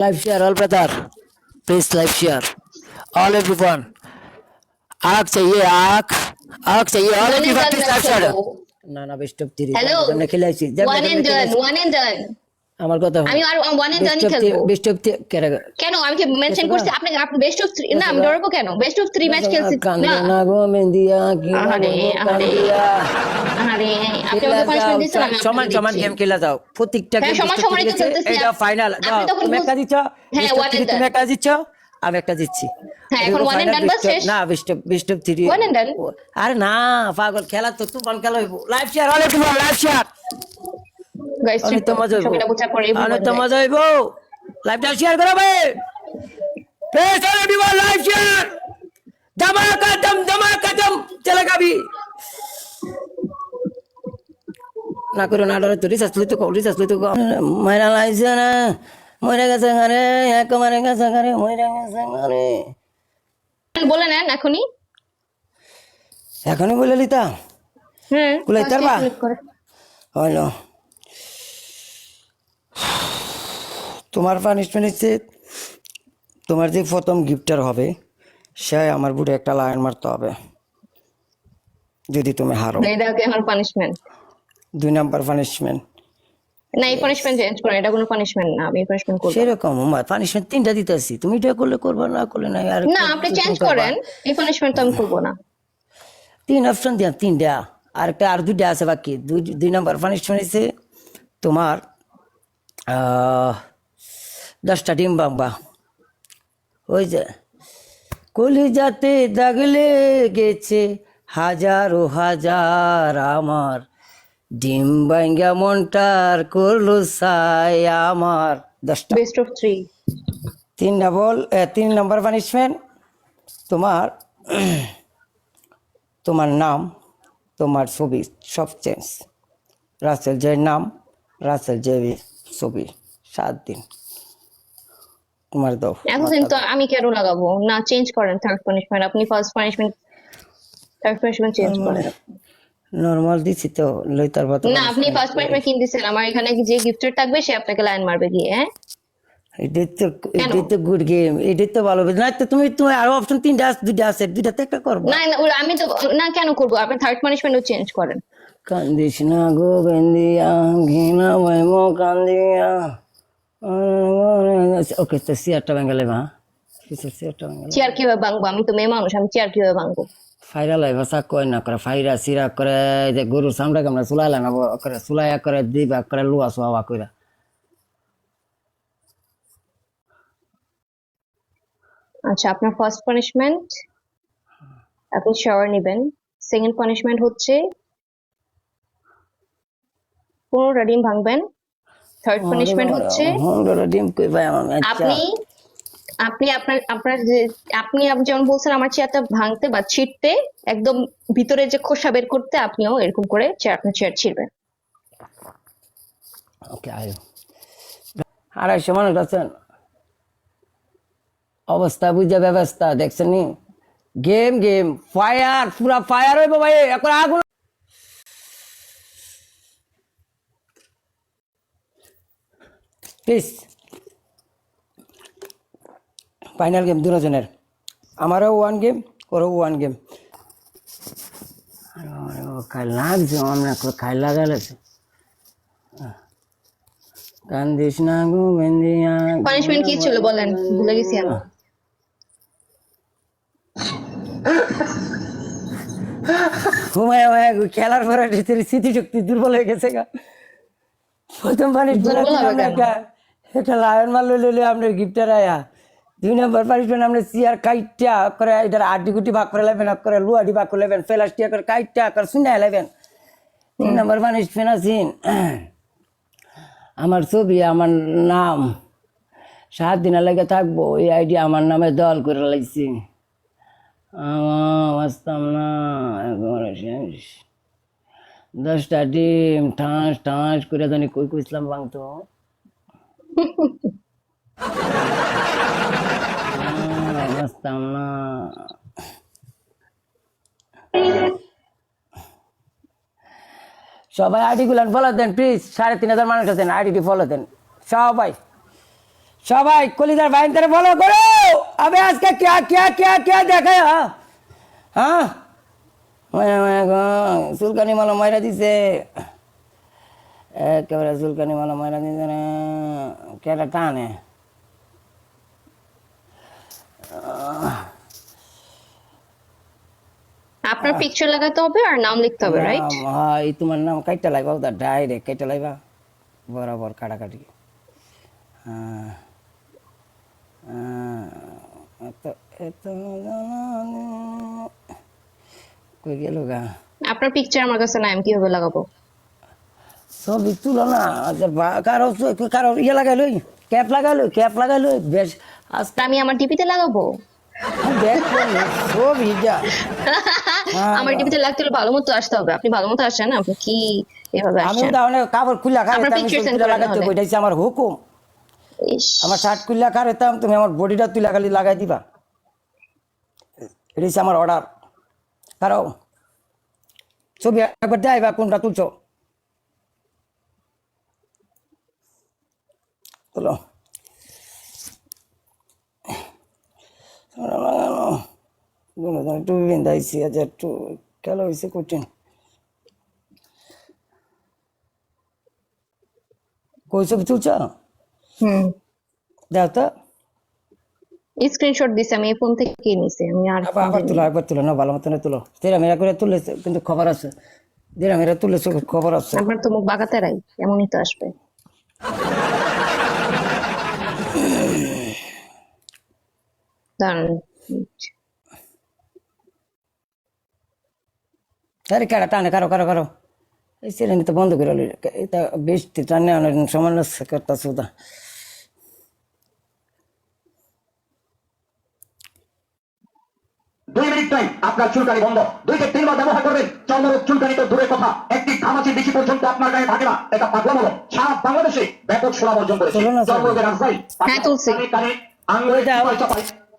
Live share, all brother. Please live share. All everyone. आग say आग आग चाहिए all everyone please live share. ना ना बेस्ट ऑफ तेरी One and done. Done one and আমার কথা আমি আর ওয়ান এন্ড খেলব। বেস্ট অফ কেন কেন? আমি কি মেনশন করছি? আপনি আপনি বেস্ট অফ থ্রি না আমি কেন? বেস্ট অফ ম্যাচ খেলছি না না। গো মেন্দিয়া কি আহারে। কান্দিয়া আরে আপনি আমাকে পানিশমেন্ট দিচ্ছেন আমি সমান সমান গেম খেলা যাও। প্রত্যেকটা হ্যাঁ, গেম সমান সমানই তো খেলতেছি। এটা ফাইনাল তুমি একটা দিচ্ছ? হ্যাঁ, and three তুমি একটা দিচ্ছ? আমি একটা দিচ্ছি। হ্যাঁ, এখন শেষ? না বেস্ট অফ বেস্ট অফ? আরে না পাগল খেলা তো তুফান খেলা হইব। লাইভ শেয়ার হলে তোমার লাইভ শেয়ার গাইস অনেক তো মজা হইব ছবিটা বোঝা পরে অনেক তো মজা হইব লাইভটা শেয়ার করো ভাই please all everyone live share धमाका दम धमाका दम चलेगा भी না করো না ডরে তো রিসার্চ লইতো কো রিসার্চ লইতো কো ময়রা লাইছে না ময়রা গেছে ঘরে এক মারে গেছে ঘরে ময়রা গেছে ঘরে বলে নেন এখনই এখনই বলে লিতা হুম কুলাই first তারবা? click করে। হইলো তোমার পানিশমেন্ট হচ্ছে তোমার যে প্রথম গিফটার হবে সে আমার বুড়ে একটা লাইন মারতে হবে যদি তুমি হারো। এটা কি আমার পানিশমেন্ট দুই নাম্বার পানিশমেন্ট না এই পানিশমেন্ট চেঞ্জ করেন এটা কোনো পানিশমেন্ট না আমি পানিশমেন্ট করব। সেরকম আমার পানিশমেন্ট তিনটা দিতেছি তুমি এটা করলে করবে না করলে না আর না আপনি চেঞ্জ করেন এই পানিশমেন্ট তো আমি করব না। তিন অপশন দিয়া তিনটা আর একটা আর দুইটা আছে বাকি। দুই দুই নাম্বার পানিশমেন্ট হচ্ছে তোমার আহ, দশটা ডিম বাম্বা ওই যে কলি যাতে দাগলে গেছে হাজারো হাজার আমার। ডিম বাঙ্গা মনটার করল সাই আমার। দশটা। বেস্ট অফ থ্রি তিন ডাবল তিন নম্বর পানিশমেন্ট তোমার তোমার নাম তোমার ছবি সব চেঞ্জ রাসেল জয়ের নাম রাসেল জেবি ছবি সাত দিন। তোমার দাও এতদিন তো আমি কেন লাগাবো? না চেঞ্জ করেন থার্ড পানিশমেন্ট আপনি first punishment third punishment change করেন। নর্মাল দিছি তো লইতার পাতা না আপনি ফার্স্ট পানিশমেন্ট কিন দিচ্ছেন আমার এখানে যে গিফটের থাকবে সে আপনাকে লাইন মারবে গিয়ে হ্যাঁ? এটাই তো এটাই তো গুড গেম এটাই তো ভালো না তো তুমি তুমি আরও অপশন তিনটা আছে দুইটা আছে দুইটাতে একটা করব। না না আমি তো না কেন করব? আপনি থার্ড পানিশমেন্টও চেঞ্জ করেন। কান্দিস না গো বেন্দিয়া ঘিনা ভাইমো কান্দিয়া। ওকে তো সিয়ারটা বেঙ্গালে মা। কিসের সিয়ারটা বেঙ্গালে? চেয়ার কীভাবে ভাঙবো? আমি তো মেয়ে মানুষ আমি চেয়ার কীভাবে ভাঙবো? ফাইরা লাই ভাষা কয় না করে ফাইরা সিরা করে যে গরুর সামটা আমরা চুলাইলা না করে চুলাইয়া করে দিবা করে লুয়া সোয়া কইরা। আচ্ছা আপনার ফার্স্ট পানিশমেন্ট আপনি শাওয়ার নেবেন। সেকেন্ড পানিশমেন্ট হচ্ছে পনেরোটা ডিম ভাঙবেন। থার্ড পানিশমেন্ট হচ্ছে? আপনি আপনি আপনার আপনার যে আপনি আপ- যেমন বলছেন আমার চেয়ারটা ভাঙতে বা ছিঁড়তে একদম ভিতরে যে খোসা বের করতে আপনিও এরকম করে চেয়ার আপনার চেয়ার ছিঁড়বেন। ওকে আয়ো। আড়াইশো মানুষ আছেন। অবস্থা বুঝে ব্যবস্থা দেখছেন গেম গেম ফায়ার পুরা ফায়ার হইব ভাই এখন আগুন প্লিজ। ফাইনাল গেম দুজনের। আমারও ওয়ান গেম ওরও ওয়ান গেম লাগছে আমরা খাই কান্দিস না গো বেন্দিয়া পানিশমেন্ট কি ছিল বলেন? ভুলে গেছি আমি। ঘুমায় ঘুমায় খেলার পরে স্মৃতিশক্তি দুর্বল হয়ে গেছে গা। প্রথম পানিশ? একটা লায়ন মাল লইলে আপনার গিফটার আয়া। দুই নম্বর পানিশমেন্ট আপনি চেয়ার কাইটা করে এটার আড্ডি গুটি ভাগ করে লাইবেন করে লুয়াডি ভাগ করে লাইবেন প্লাস্টিক করে কাইটা করে শুনে লাইবেন তিন নম্বর পানিশমেন্ট আছেন আমার ছবি, আমার নাম। সাত দিন লেগে থাকব, এই আইডিয়া আমার নামে দল করে লাগছি আমার বাঁচতাম না শেষ। দশটা ডিম, ঠাস ঠাস করে জানি কই কইছিলাম বাংতো। বুঝতাম না সবাই আর্টিকুলার ফলো দেন প্লিজ সাড়ে তিন হাজার মানুষ আছেন আইডিটি ফলো দেন। সবাই। সবাই কলিদার বাইন তারা ফলো করো! আমি আজকে কে কে কে কে দেখে হ্যাঁ? হ্যাঁ? সুলকানি মালা মাইরা দিছে। একেবারে চুলকানি মালা মাইরা দিছে না। কেটা টানে? আপনার পিকচার লাগাতে হবে আর নাম লিখতে হবে রাইট হ্যাঁ এই তোমার নাম কাইটা লাইবা ওটা ডাইরেক্ট কাইটা বরাবর কাটাকাটি। হ্যাঁ। কই গেল গা? আপনার পিকচার আমার কাছে কীভাবে লাগাবো? ছবি তুলো না আচ্ছা, কারও কারও ইয়ে লাগাইলো ক্যাপ লাগাইলো ক্যাপ লাগাইলো বেশ আজকে আমি আমার ডিপিতে লাগাবো। হ্যাঁ, আমার ডিপিতে লাগতে হলে ভালো মতো আসতে হবে। আপনি ভালো মতো আসেন না আপনি কি এভাবে আমি তাহলে কাপড় খুলে খাই লাগাইতে তাহলে। আমার হুকুম। আমার শার্ট খুললা কারেতাম তুমি আমার বডিটা তুলে খালি লাগাই দিবা। এটা হচ্ছে আমার অর্ডার কারও ছবি একবার দেয় বা কোনটা তুলছো? তুলো লাগানো একটু বিন্দাইছি আজ একটু খেলা হয়েছে কঠিন কই ছবি তুলছ? হুম। দেও তো। স্ক্রিনশট দিছি আমি এই ফোন থেকে নিছি আমি আর আবার আবার তুলো একবার তুলো না ভালো মতন তুলো। তেরা মেরা করে তুলে কিন্তু খবর আছে। তেরা মেরা তুলে খবর আছে। আপনার তো মুখ বাঁকাতে রাই এমনই তো আসবে। দাঁড়ান আরে কারা টানে কারও কারও কারও। এই সিলেন্ডার তো বন্ধ করে এটা বেশ টানে অনেক সমান করতে সুদা দুই মিনিট টাইম আপনার চুলকানি বন্ধ। দুই থেকে তিনবার ব্যবহার করবেন চন্দ্ররোগ চুলকানি তো দূরের কথা। একটি ঘামাচি বেশি পর্যন্ত আপনার গায়ে থাকে না এটা পাগলামূলক সারা বাংলাদেশে ব্যাপক সুনাম অর্জন করেছে। চন্দ্ররোগের রাজধানী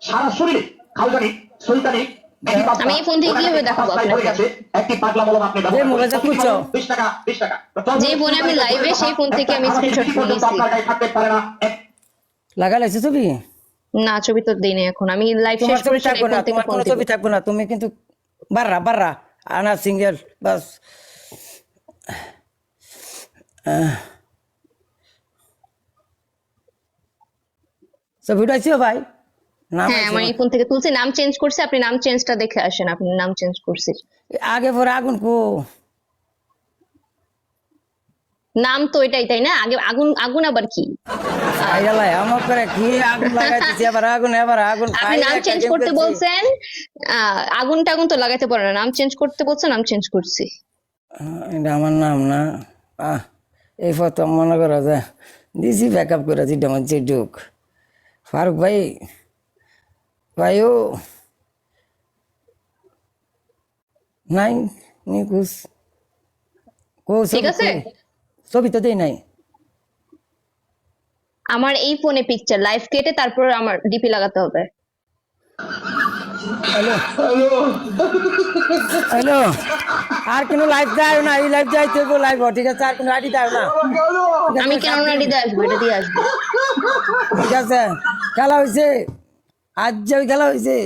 সারা শরীরে খালজানি সুলতানি আমি এই ফোন থেকে কীভাবে দেখাবো আপনাকে? গেছে, একটি পাগলামূলক আপনি ব্যবহার করেন। 20 টাকা 20 টাকা। যে ফোনে আমি সেই ফোন থেকে আমি নিয়েছি। লাগা লাগছে ছবি? না ছবি তো দিই এখন। আমি লাইভ শেষ ছবি করে থাকব না তোমার কোনো ছবি থাকব না। তুমি কিন্তু বাররা বাররা। আনা সিঙ্গেল বাস। ছবিটা আইসিও ভাই? হ্যাঁ আমার এই ফোন থেকে তুলছি নাম চেঞ্জ করছে আপনি নাম চেঞ্জটা দেখে আসেন আপনি নাম চেঞ্জ করছি। আগে পরে আগুন কো? নাম তো এটাই তাই না? আগে আগুন আগুন আবার কি? আইডালাই আমার করে কি আগুন লাগাইতেছি? আবার আগুন এবার আগুন আপনি নাম চেঞ্জ করতে বলছেন আগুন টাগুন তো লাগাতে পারে না নাম চেঞ্জ করতে বলছেন নাম চেঞ্জ করছি। এটা আমার নাম না। আহ এই মনে করো যে দিছি ব্যাক আপ করে ফারুক ভাই ভাই ও নাই নিকুস কো ঠিক আছে? ছবি তো দেই নাই আমার এই ফোনে পিকচার লাইভ কেটে তারপর আমার ডিপি লাগাতে হবে। হ্যালো হ্যালো আর কোনো লাইভ দেয় না এই লাইভ যাইতে লাইভ ঠিক আছে? আর কোনো আইডি দেয় না। আমি কেন দিয়ে আসব এটা দিয়ে আসব। ঠিক আছে? খেলা হয়েছে। আজ যে খেলা হয়েছে